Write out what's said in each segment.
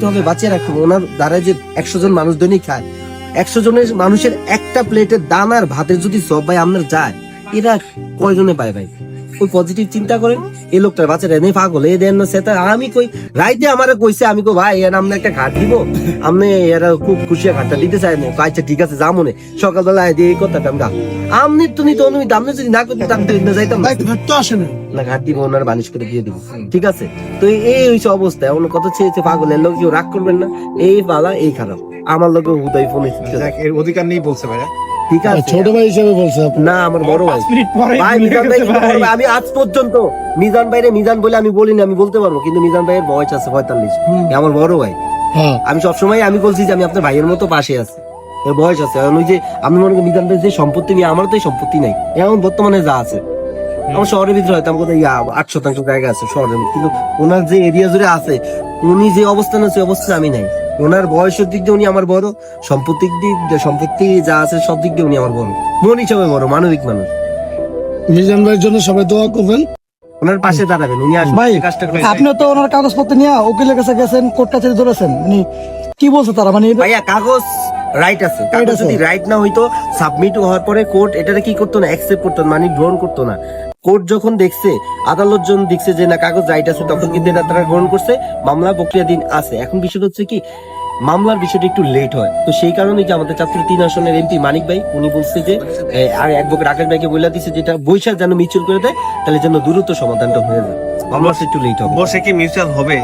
রাখতে হবে, বাঁচিয়ে রাখতে হবে। ওনার দ্বারা যে একশো জন মানুষ দৈনিক খায়, একশো জনের মানুষের একটা প্লেটের দানার ভাতের যদি সব ভাই আপনার যায়, এরা কয়জনে পায় ভাই? ওই পজিটিভ চিন্তা করেন এই লোকটার এনে পাগল এ দেন না সেটা আমি কই রাইতে আমারে কইছে আমি কই ভাই এর আমনে একটা ঘাট দিব। আমনে এরা খুব খুশি ঘাটটা দিতে চাই না। আচ্ছা ঠিক আছে সকালবেলা আয় দিয়ে এই কথাটা আমরা আমনি তুমি তো অনুমিত আমনে যদি না করতে আমি তো এখানে যাইতাম তো আসে না। না ঘাট দিব ওনার বানিশ করে দিয়ে দিব। ঠিক আছে? তো এই হইছে অবস্থা। এমন কত চেয়েছে পাগলের লোক কেউ রাগ করবেন না। এই বালা এই খারাপ। আমার লোক উদয় ফোন দেখ, এর অধিকার নেই বলছে ভাইয়া। ঠিক আছে। ছোট ভাই হিসেবে বলছে না আমার বড় ভাই। ভাই মিজান ভাই আমি আজ পর্যন্ত মিজান ভাইরে মিজান বলে আমি বলিনি আমি বলতে পারব কিন্তু মিজান ভাইয়ের বয়স আছে পঁয়তাল্লিশ। আমার বড় ভাই। হ্যাঁ। আমি সবসময় আমি বলছি যে আমি আপনার ভাইয়ের মতো পাশে আছি। এর বয়স আছে। এখন ওই যে আমি মনে করি মিজান ভাইয়ের যে সম্পত্তি নিয়ে আমার তো এই সম্পত্তি নাই। এখন বর্তমানে যা আছে। আমার শহরের ভিতরে হয়তো আমার কোথায় আট শতাংশ জায়গা আছে শহরের কিন্তু ওনার যে এরিয়া জুড়ে আছে উনি যে অবস্থানে আছে ওই অবস্থানে আমি নাই। ওনার বয়সের দিক দিয়ে উনি আমার বড় সম্পত্তির দিক দিয়ে সম্পত্তি যা আছে সব দিক দিয়ে উনি আমার বড়। মন হিসাবে বড় মানবিক মানুষ। মিজান ভাইয়ের জন্য সবাই দোয়া করবেন। ওনার পাশে দাঁড়াবেন উনি আসবেন ভাই আপনি তো ওনার কাগজপত্র নিয়ে উকিলের কাছে গেছেন কোর্ট ধরেছেন মানে কি বলছে তারা? মানে ভাইয়া কাগজ রাইট আছে। কাগজ যদি রাইট না হইতো সাবমিট হওয়ার পরে কোর্ট এটাকে কি করতো না? অ্যাকসেপ্ট করতো না মানে গ্রহণ করতো না। কোর্ট যখন দেখছে, আদালত যখন দেখছে যে না, কাগজ রাইট আছে, তখন কিন্তু এটা তারা গ্রহণ করছে। মামলা প্রক্রিয়াধীন আছে। এখন বিষয় হচ্ছে কি, মামলার বিষয়টা একটু লেট হয়। তো সেই কারণে কি আমাদের চাঁদপুর তিন আসনের এমপি মানিক ভাই, উনি বলছে যে আর আর অ্যাডভোকেট রাকেশ ভাইকে বলে দিচ্ছে যেটা বৈশাখ যেন মিউচুয়াল করে দেয়, তাহলে যেন দ্রুত সমাধানটা হয়ে যায়। মামলা একটু লেট হবে। বসে কি মিউচুয়াল হবে?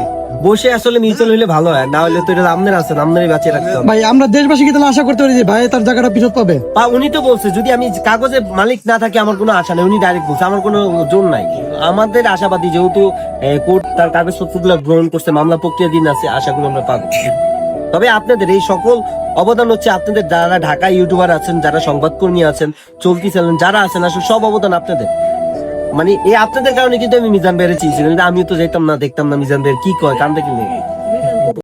বসে আসলে মিউচুয়াল হলে ভালো হয় না হলে তো এটা আমনের আছে আমনেরই বাঁচিয়ে রাখতে হবে। ভাই আমরা দেশবাসীকে তাহলে আশা করতে পারি যে ভাই তার জায়গাটা ফেরত পাবে। বা উনি তো বলছে যদি আমি কাগজে মালিক না থাকি আমার কোনো আশা নেই উনি ডাইরেক্ট বলছে আমার কোনো জোর নাই। আমাদের আশাবাদী যেহেতু কোর্ট তার কাগজপত্রগুলো গ্রহণ করছে মামলা প্রক্রিয়া দিন আছে আশা করি আমরা পাবো। তবে আপনাদের এই সকল অবদান হচ্ছে আপনাদের যারা ঢাকা ইউটিউবার আছেন যারা সংবাদকর্মী আছেন চলতি চ্যানেল যারা আছেন আসলে সব অবদান আপনাদের। মানে এই আপনাদের কারণে কিন্তু আমি মিজান বেড়ে চেয়েছিলাম আমিও তো যেতাম না, দেখতাম না মিজান বের কি কয়, কান্দা কি